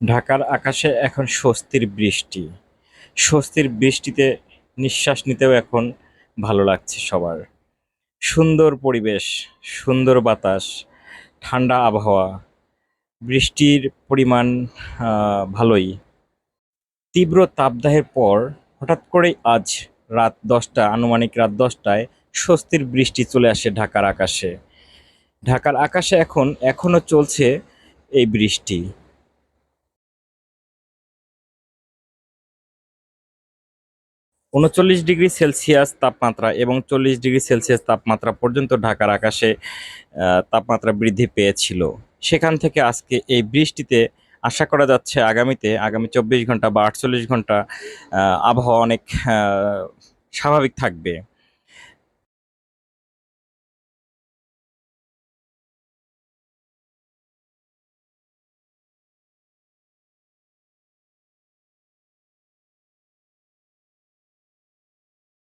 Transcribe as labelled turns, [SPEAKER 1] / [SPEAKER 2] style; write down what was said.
[SPEAKER 1] ঢাকার আকাশে এখন স্বস্তির বৃষ্টি। স্বস্তির বৃষ্টিতে নিঃশ্বাস নিতেও এখন ভালো লাগছে সবার। সুন্দর পরিবেশ, সুন্দর বাতাস, ঠান্ডা আবহাওয়া, বৃষ্টির পরিমাণ ভালোই। তীব্র তাপদাহের পর হঠাৎ করেই আজ রাত দশটা, আনুমানিক রাত দশটায় স্বস্তির বৃষ্টি চলে আসে ঢাকার আকাশে। ঢাকার আকাশে এখন, এখনও চলছে এই বৃষ্টি। উনচল্লিশ ডিগ্রি সেলসিয়াস তাপমাত্রা এবং চল্লিশ ডিগ্রি সেলসিয়াস তাপমাত্রা পর্যন্ত ঢাকার আকাশে তাপমাত্রা বৃদ্ধি পেয়েছিল। সেখান থেকে আজকে এই বৃষ্টিতে আশা করা যাচ্ছে আগামীতে, আগামী চব্বিশ ঘণ্টা বা আটচল্লিশ ঘণ্টা আবহাওয়া অনেক স্বাভাবিক থাকবে।